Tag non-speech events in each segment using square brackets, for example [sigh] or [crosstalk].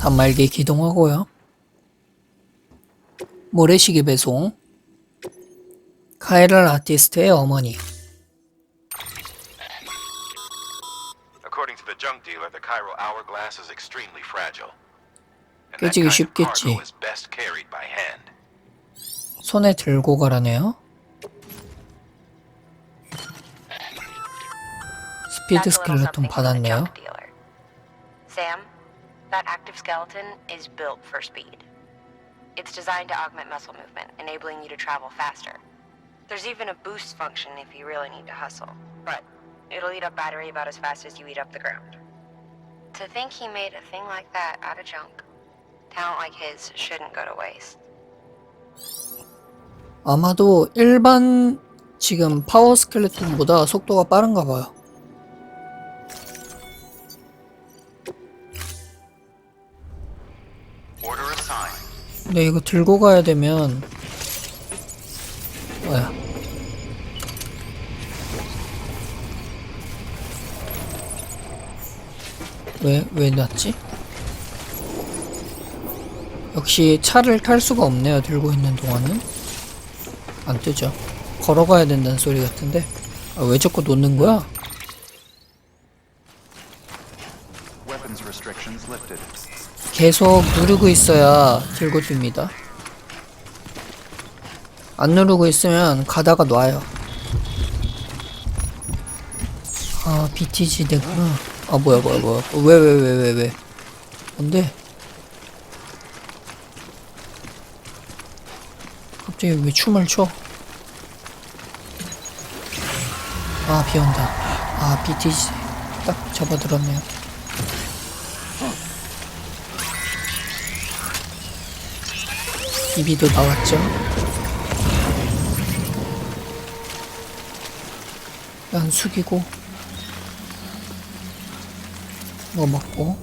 단말기 기동하고요. 모래시계 배송. 카이랄 아티스트의 어머니. According to the junk dealer, the Cairo hourglass is extremely fragile. And that 깨지기 쉽겠지. cargo is best carried by hand. 손에 들고 가라네요. 스피드 스켈레톤 받았네요. Sam, that active skeleton is built for speed. It's designed to augment muscle movement, enabling you to travel faster. There's even a boost function if you really need to hustle, but it'll eat up battery about as fast as you eat up the ground. To think he made a thing like that out of junk. Talent like his shouldn't go to waste. 아마도 일반 지금 파워 스켈레톤보다 속도가 빠른가 봐요. 근데 이거 들고 가야 되면 뭐야? 왜, 왜 놨지? 역시 차를 탈 수가 없네요, 들고 있는 동안은. 안 뜨죠. 걸어가야 된다는 소리 같은데. 아, 왜 자꾸 놓는 거야? 계속 누르고 있어야 들고 듭니다. 안 누르고 있으면 가다가 놔요. 아, BTG 되구나. 아, 뭐야, 뭐야, 뭐야. 왜, 왜, 왜, 왜, 왜. 뭔데? 갑자기 왜 춤을 춰? 아, 비 온다. 아, BTG. 딱 접어들었네요. 비비도 나왔죠. 난 숙이고 뭐 먹고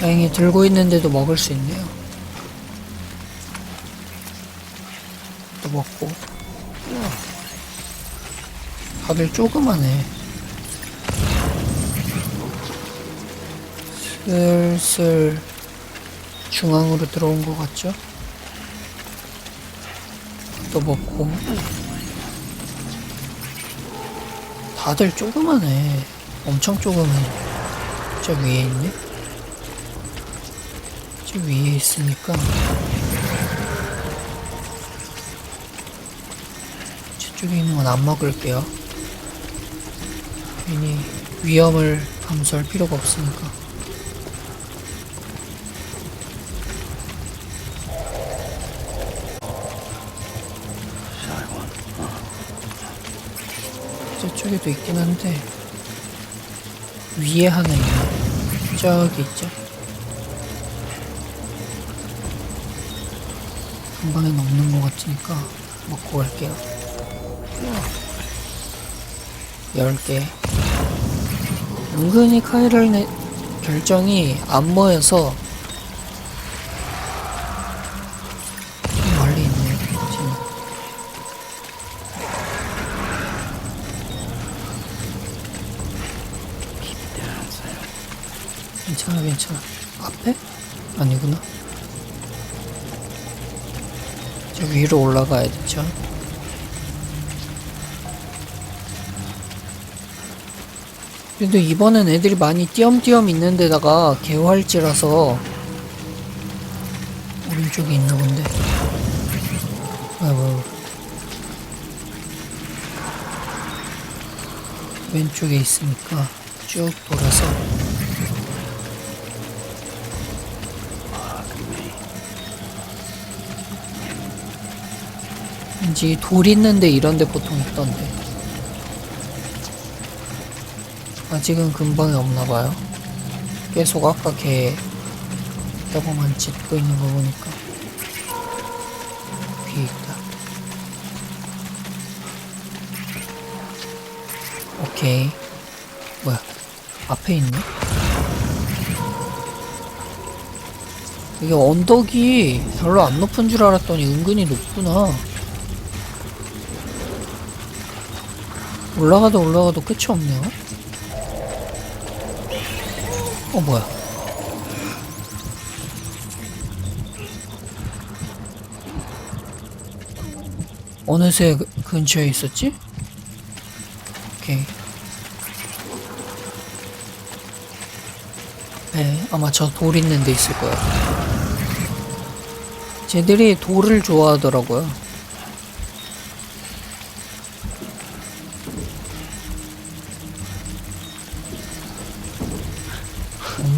다행히 들고 있는데도 먹을 수 있네요. 또 먹고 다들 조그마네. 슬슬 중앙으로 들어온 것 같죠? 또 먹고. 다들 조그마네. 엄청 조그매 저 위에 있네. 저 위에 있으니까. 저쪽에 있는 건 안 먹을게요. 괜히 위험을 감수할 필요가 없으니까 저쪽에도 있긴 한데 위에 하나 있네 저기 있죠? 금방엔 없는 것 같으니까 먹고 갈게요. 10개. 은근히 카이랄 결정이 안 모여서 괜찮아 앞에? 아니구나 저 위로 올라가야 되죠 그래도 이번엔 애들이 많이 띄엄띄엄 있는 데다가 개활지라서 오른쪽에 본데 뭐야 뭐야 뭐야. 왼쪽에 있으니까 쭉 돌아서 왠지 돌 있는데 이런데 보통 있던데. 아직은 근방에 없나봐요. 계속 아까 걔 저거만 짚고 있는 거 보니까 뒤에 있다. 오케이. 뭐야? 앞에 있네? 이게 언덕이 별로 안 높은 줄 알았더니 은근히 높구나 올라가도 올라가도 끝이 없네요. 어 뭐야? 어느새 그, 근처에 있었지? 오케이. 네, 아마 저 돌 있는 데 있을 거야. 쟤들이 돌을 좋아하더라고요.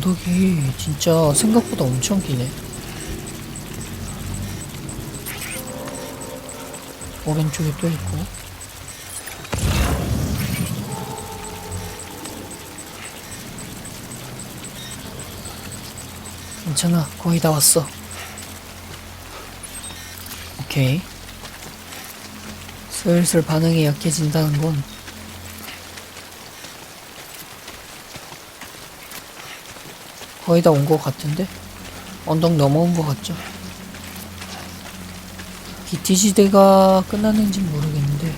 언덕이 진짜 생각보다 엄청 기네. 오른쪽에 또 있고. 괜찮아, 거의 다 왔어. 오케이. 슬슬 반응이 약해진다는 건 거의 다 온 것 같은데? 언덕 넘어온 것 같죠? BT 시대가 끝났는지 모르겠는데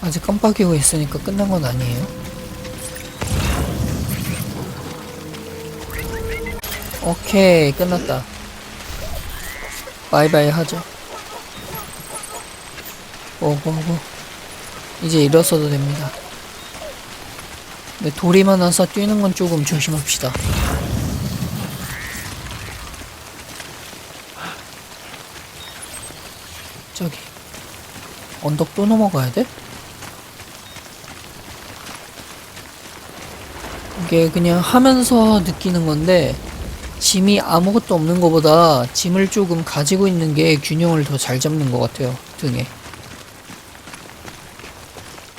아직 깜빡이고 있으니까 끝난 건 아니에요. 오케이 끝났다. 바이바이 하죠. 오고고 이제 일어서도 됩니다. 근데 돌이 많아서 뛰는 건 조금 조심합시다. 저기 언덕 또 넘어가야 돼? 이게 그냥 하면서 느끼는 건데 짐이 아무것도 없는 것보다 짐을 조금 가지고 있는 게 균형을 더 잘 잡는 것 같아요 등에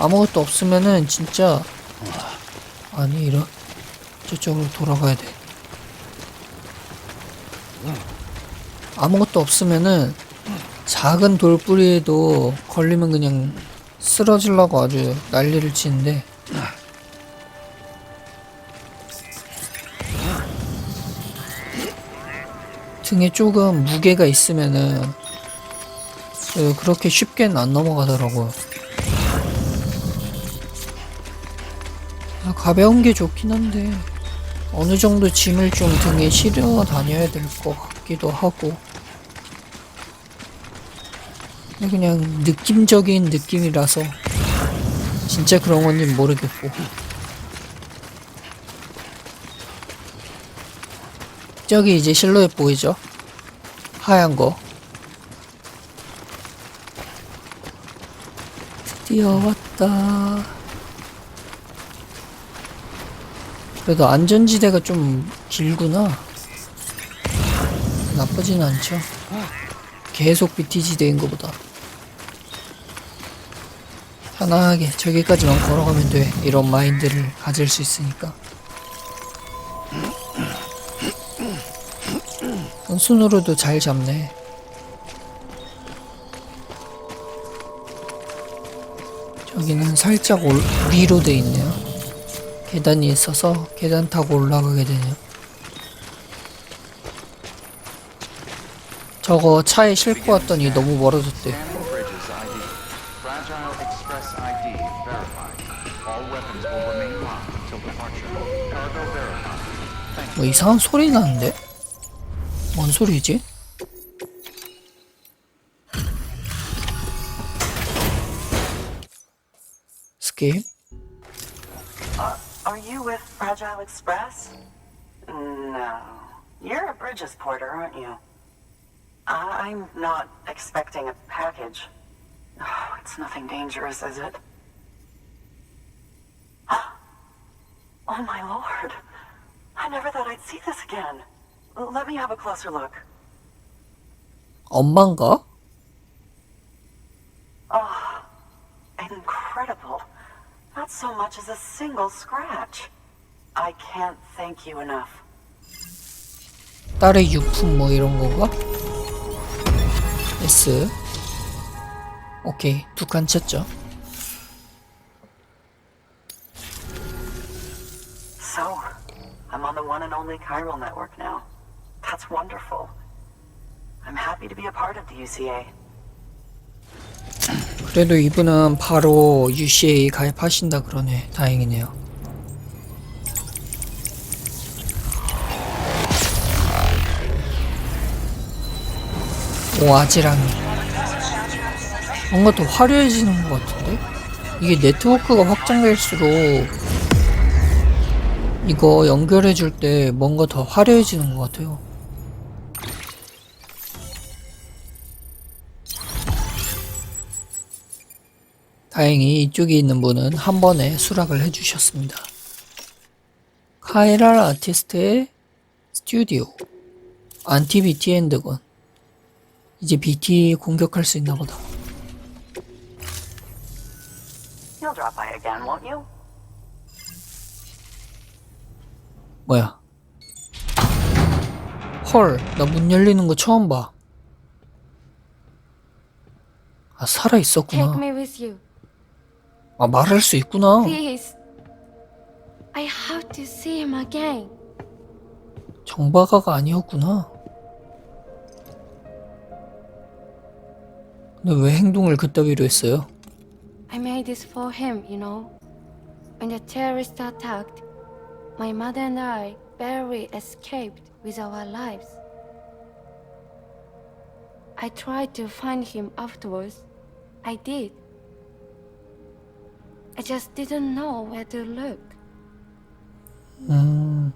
아무것도 없으면은 진짜 아니 이런 저쪽으로 돌아가야 돼 아무것도 없으면은 작은 돌뿌리에도 걸리면 그냥 쓰러지려고 아주 난리를 치는데 등에 조금 무게가 있으면은 그- 그렇게 쉽게는 안 넘어가더라고요. 아, 가벼운 게 좋긴 한데 어느 정도 짐을 좀 등에 실어 다녀야 될 것 같기도 하고. 그냥 느낌적인 느낌이라서 진짜 그런 건지 모르겠고. 저기 이제 실루엣 보이죠? 하얀 거. 드디어 왔다 그래도 안전지대가 좀 길구나. 나쁘진 않죠. 계속 BT지대인 것보다. 편하게 저기까지만 걸어가면 돼. 이런 마인드를 가질 수 있으니까. 손으로도 잘 잡네. 저기는 살짝 올, 위로 돼 있네요 계단이 있어서 계단 타고 올라가게 되네요 저거 차에 싣고 왔더니 너무 멀어졌대 뭐 이상한 소리 나는데? 뭔 소리지? 스킵 you with Fragile Express? No. You're a Bridges porter, aren't you? I- I'm not expecting a package. Oh, it's nothing dangerous, is it? Oh my lord. I never thought I'd see this again. Let me have a closer look. 엄마인가? Not so much as a single scratch. I can't thank you enough. 딸의 유품 뭐 이런 건가? S 오케이 두 칸 쳤죠 So, I'm on the one and only chiral network now. That's wonderful. I'm happy to be a part of the UCA. 그래도 이분은 바로 UCA 가입하신다 그러네. 다행이네요. 오, 아지랑이. 뭔가 더 화려해지는 것 같은데? 이게 네트워크가 확장될수록 이거 연결해줄 때 뭔가 더 화려해지는 것 같아요. 다행히 이쪽에 있는 분은 한 번에 수락을 해주셨습니다. 카이랄 아티스트의 스튜디오 안티 BT 엔드건 이제 BT 공격할 수 있나 보다. You'll drop by again, won't you? 뭐야? 헐, 나 문 열리는 거 처음 봐. 아, 살아 있었구나. 아, 말할 수 있구나. please. I have to see him again. 정바가가 아니었구나. 근데 왜 행동을 그따위로 했어요? I made this for him, you know. When the terrorists attacked, my mother and I barely escaped with our lives. I tried to find him afterwards. I did. I just didn't know where to look. 음.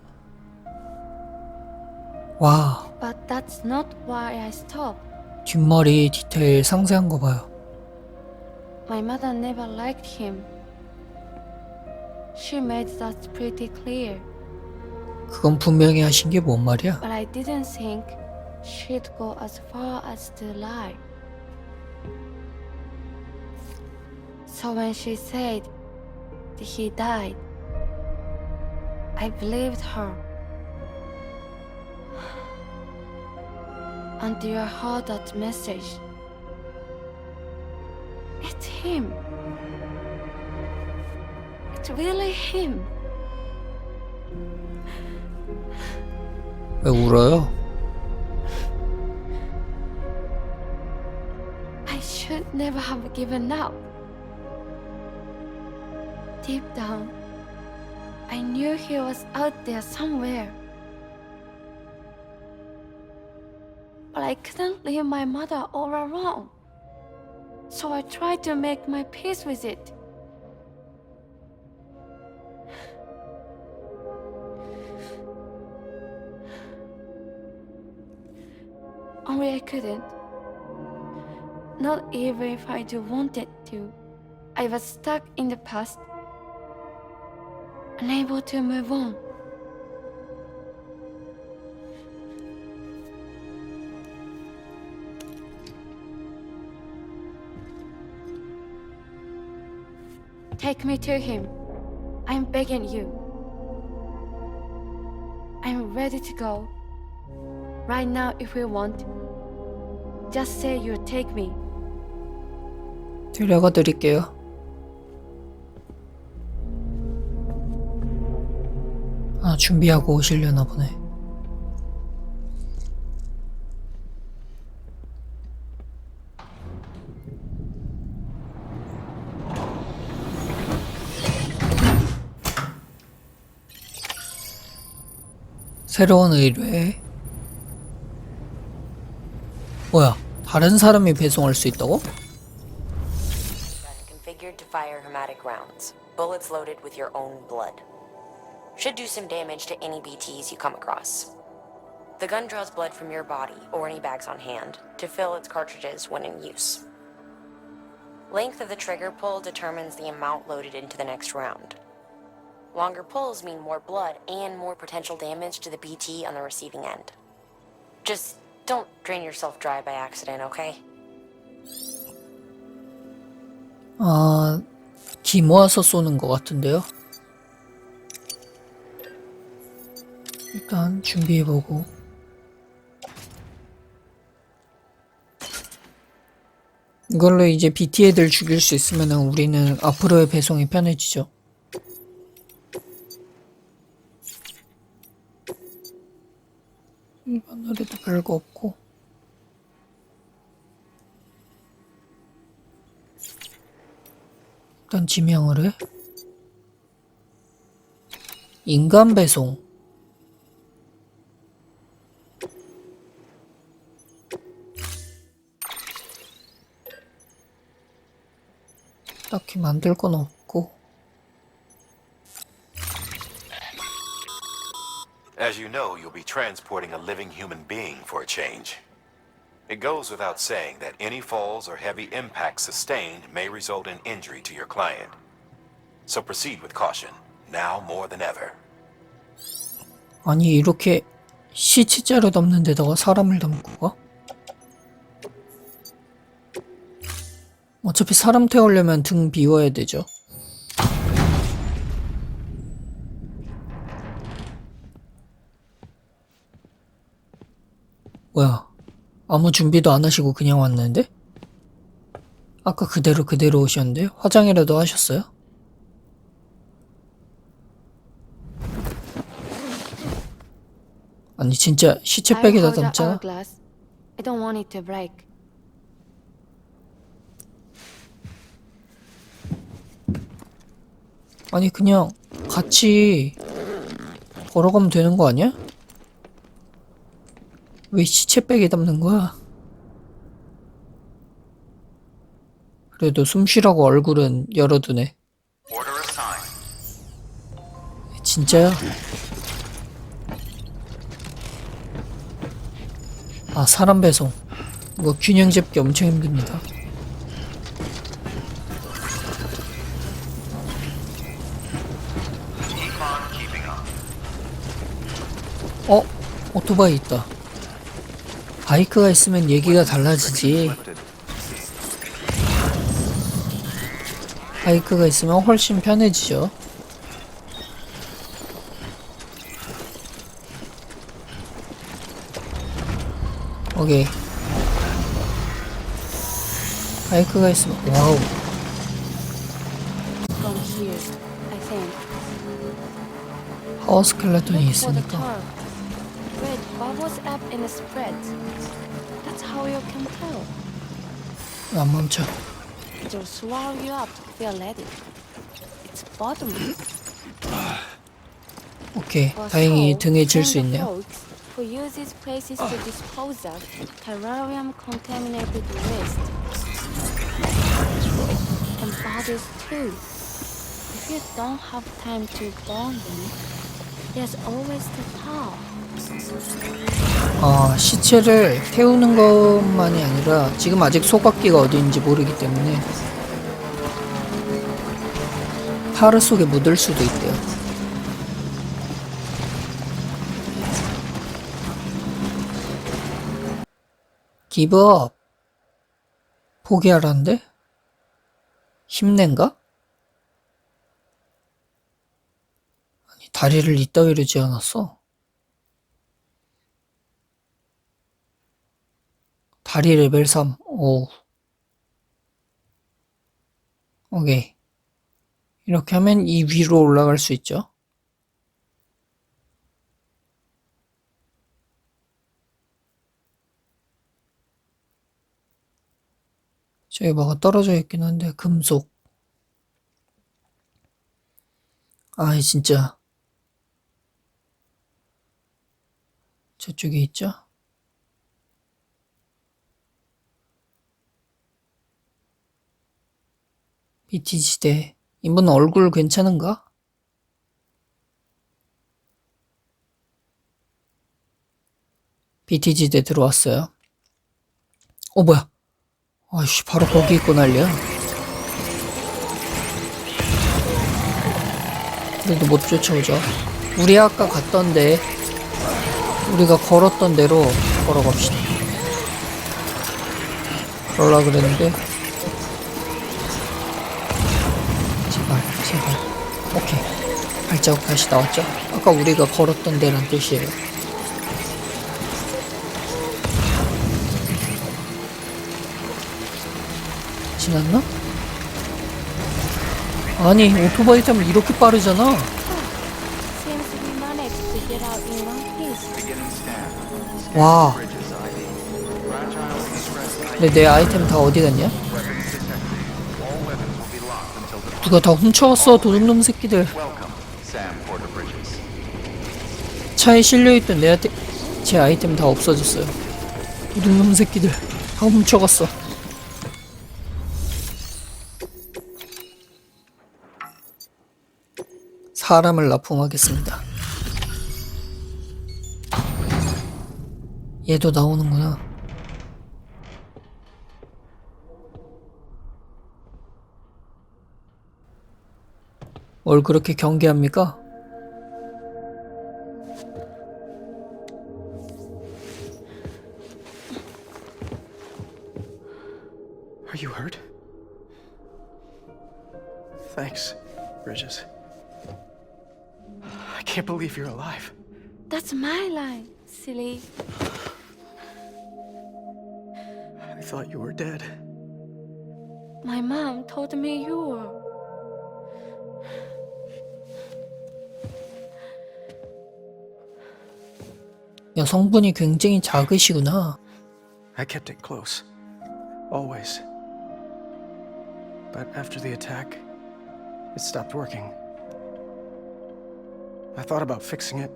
와, But that's not why I stopped. 뒷머리 디테일 상세한 거 봐요. My mother never liked him. She made that pretty clear. 그건 분명히 하신 게 뭔 말이야? But I didn't think she'd go as far as to lie. So when she said that he died, I believed her. Until I heard that message. It's him. It's really him. 왜 울어요? I should never have given up. Deep down, I knew he was out there somewhere. But I couldn't leave my mother all alone. So I tried to make my peace with it. Only I couldn't. Not even if I do wanted to. I was stuck in the past, unable to move on. Take me to him. I'm begging you. I'm ready to go. Right now, if you want. Just say you'll take me. 데려가 드릴게요. 준비하고 오시려나 보네. 새로운 의뢰. 뭐야? 다른 사람이 배송할 수 있다고? Should do some damage to any BTs you come across. The gun draws blood from your body or any bags on hand to fill its cartridges when in use. Length of the trigger pull determines the amount loaded into the next round. Longer pulls mean more blood and more potential damage to the BT on the receiving end. Just don't drain yourself dry by accident, okay? 아, 기 모아서 쏘는 것 같은데요? 일단 준비해보고. 이걸로 이제 BT 애들 죽일 수 있으면 우리는 앞으로의 배송이 편해지죠. 노래도 별거 없고. 일단 지명을 해. 인간 배송. 딱히 만들 건 없고. As you know, you'll be transporting a living human being for a change. It goes without saying that any falls or heavy impacts sustained may result in injury to your client. So proceed with caution, now more than ever. 아니, 이렇게 시체자를 담는 데다가 사람을 담고 가? 어차피 사람 태우려면 등 비워야 되죠. 뭐야? 아무 준비도 안 하시고 그냥 왔는데? 아까 그대로 그대로 오셨는데? 화장이라도 하셨어요? 아니 진짜 hold the 담잖아? hourglass. I don't want it to break. 아니 그냥 같이 걸어가면 되는 거 아니야? 왜 시체백에 담는 거야? 그래도 숨 쉬라고 얼굴은 열어두네. 진짜야? 아 사람 배송. 이거 균형 잡기 엄청 힘듭니다. 어? 오토바이 있다. 바이크가 있으면 얘기가 달라지지. 바이크가 있으면 훨씬 편해지죠. 오케이. 바이크가 있으면 와우. From here, I think. 파워 스켈레톤이 Look for the 있으니까. curve. Red bubbles up and spreads. That's how you can tell. 안 멈춰. It'll swallow you up if you're ready. It's bottomless. 오케이. Or 다행히 so 등에 질 수 send the 있네요. folks Who use these places to dispose of terrarium contaminated waste. And bodies too. If you don't have time to burn them, there's always the tar. 아, 시체를 태우는 것만이 아니라 지금 아직 소각기가 어디인지 모르기 때문에 파르 속에 묻을 수도 있대요. 기브업 포기하라는데? 힘낸가? 아니 다리를 이따위로 지어놨어. 다리 레벨 3. 오. 오케이. 이렇게 하면 이 위로 올라갈 수 있죠. 저기 뭐가 떨어져 있긴 한데, 금속. 아이, 진짜. 저쪽에 있죠? BT지대. 이분 얼굴 괜찮은가? BT지대 들어왔어요. 어, 뭐야? 아이씨, 바로 거기 있고 난리야. 그래도 못 쫓아오죠. 우리 아까 갔던데, 우리가 걸었던 대로 걸어갑시다. 그러려 그랬는데, 오케이. 발자국 다시 나왔죠? 아까 우리가 걸었던 데란 뜻이에요. 지났나? 아니, 오토바이 타면 이렇게 빠르잖아. Seems we managed to get out in one piece. Beginning scan. 와, Bridges ID. Fragile Express ID. 근데 내 아이템 다 어디 갔냐? 누가 다 훔쳐갔어 도둑놈 새끼들. 차에 실려있던 내 아이템 제 아이템 다 없어졌어요. 도둑놈 새끼들 다 훔쳐갔어. 사람을 납품하겠습니다. 얘도 나오는구나. 뭘 그렇게 경계합니까? Are you hurt? Thanks, Bridges. I can't believe you're alive. That's my line, silly. I thought you were dead. My mom told me you were. 여성분이 굉장히 작으시구나. I kept it close. Always. But after the attack, it stopped working. I thought about fixing it,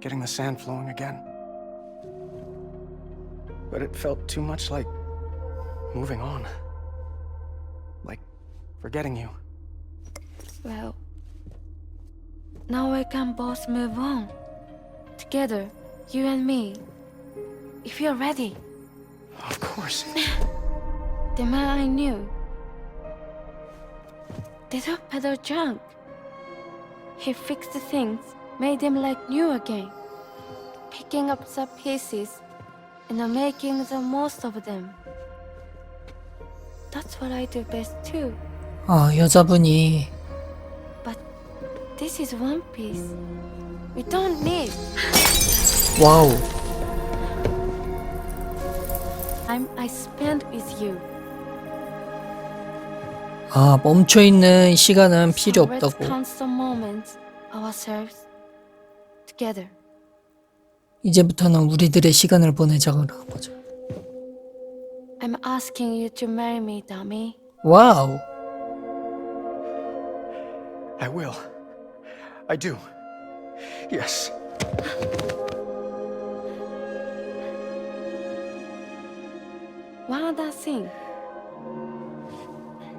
getting the sand flowing again. But it felt too much like moving on. Like forgetting you. Well, now we can both move on. Together, you and me. If you're ready. Of course. [laughs] The man I knew. They took pedal junk. He fixed things, made them like new again. Picking up the pieces and making the most of them. That's what I do best too. 아, 여자분이 But this is one piece. We don't need. [laughs] 와우. time I spent with you. 아, 멈춰 있는 시간은 필요 없다고. count some moments ourselves together. 이제부터는 우리들의 시간을 보내자는 거죠. I'm asking you to marry me, dummy. 와우. I will. I do. Yes. One other thing.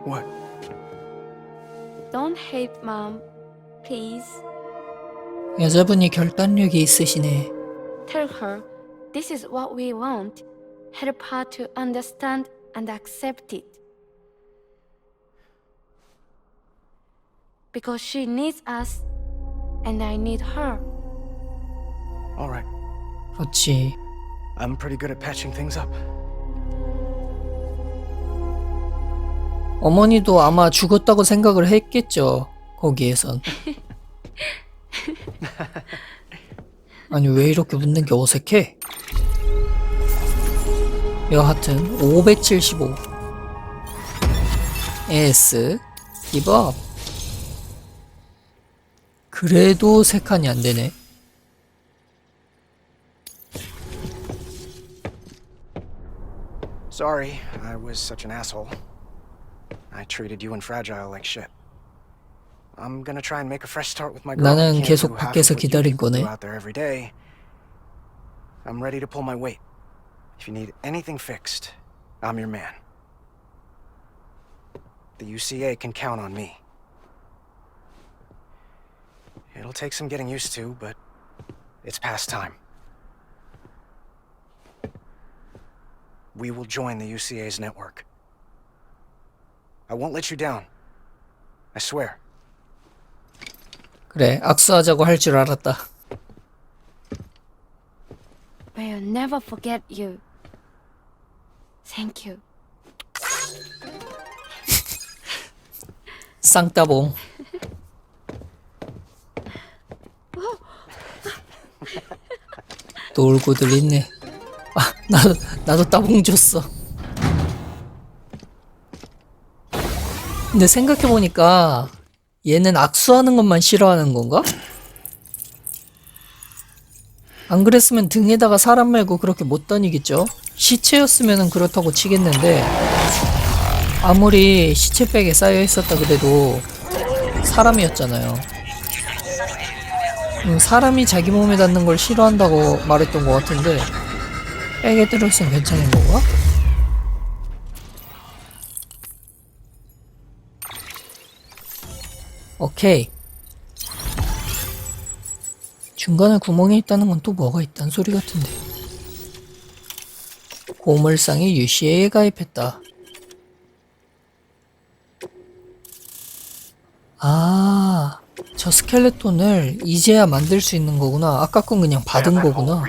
What? Don't hate mom, please. 여자분이 결단력이 있으시네. Tell her this is what we want. Help her to understand and accept it. Because she needs us, and I need her. All right. 그렇지. I'm pretty good at patching things up. 어머니도 아마 죽었다고 생각을 했겠죠. 거기에선. [laughs] 아니 왜 이렇게 묻는 게 어색해? 여하튼 575 S 기법 그래도 세 칸이 안 되네. Sorry, I was such an asshole. I treated you and Fragile like shit. I'm gonna try and make a fresh start with my girl. 나는 Can't 계속 do half 밖에서 of what you 기다린 people do 거네. out there every day. I'm ready to pull my weight. If you need anything fixed, I'm your man. The UCA can count on me. It'll take some getting used to, but it's past time. We will join the UCA's network. I won't let you down. I swear. 그래 악수하자고 할 줄 알았다. We'll never forget you. Thank you. 쌍따봉. 놀고들 있네. 아, 나도, 나도 따봉 줬어. 근데 생각해보니까 얘는 악수하는 것만 싫어하는 건가? 안 그랬으면 등에다가 사람 말고 그렇게 못 다니겠죠? 시체였으면 그렇다고 치겠는데 아무리 시체백에 쌓여 있었다 그래도 사람이었잖아요. 음, 사람이 자기 몸에 닿는 걸 싫어한다고 말했던 것 같은데 백에 들어있으면 괜찮은 건가? 오케이 중간에 구멍이 있다는 건 또 뭐가 있단 소리 같은데. 고물상이 UCA에 가입했다. 아, 저 스켈레톤을 이제야 만들 수 있는 거구나. 아까 건 그냥 받은 거구나.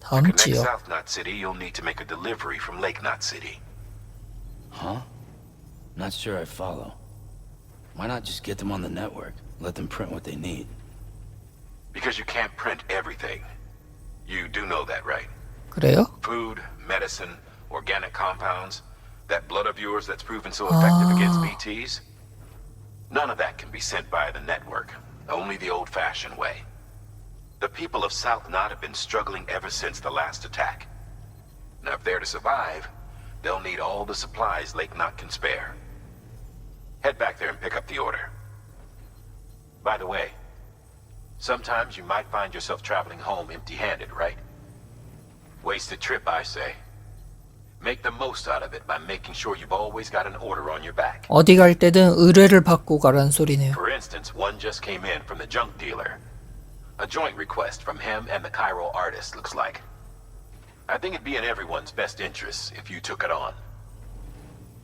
다음 지역. Huh? Not sure I follow. Why not just get them on the network? Let them print what they need. Because you can't print everything. You do know that, right? 그래요? Food, medicine, organic compounds, that blood of yours that's proven so effective against BTs. None of that can be sent by the network, only the old fashioned way. The people of South Knot have been struggling ever since the last attack. Now, if they're to survive, they'll need all the supplies Lake Knot can spare. Head back there and pick up the order. By the way, sometimes you might find yourself traveling home empty handed, right? Wasted trip, I say. Make the most out of it by making sure you've always got an order on your back. 어디 갈 때든 의뢰를 받고 가라는 소리네요. For instance, one just came in from the junk dealer. A joint request from him and the Cairo artist, looks like. I think it'd be in everyone's best interest if you took it on.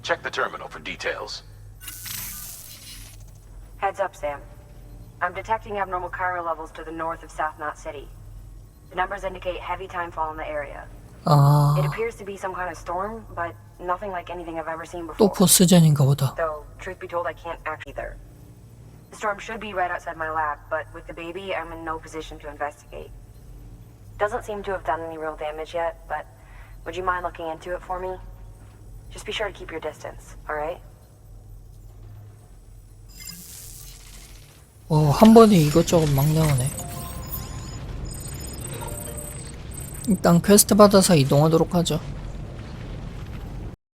Check the terminal for details. Heads up, Sam. I'm detecting abnormal Cairo levels to the north of South Knot City. The numbers indicate heavy timefall in the area. 아, It appears to be some kind of storm, but nothing like anything I've ever seen 또 before. 보스전인가 보다. Though, truth be told, I can't act either. The storm should be right outside my lab, but with the baby, I'm in no position to investigate. Doesn't seem to have done any real damage yet, but would you mind looking into it for me? Just be sure to keep your distance, alright? 어, 한 번에 이것저것 막 나오네. 일단 퀘스트 받아서 이동하도록 하죠.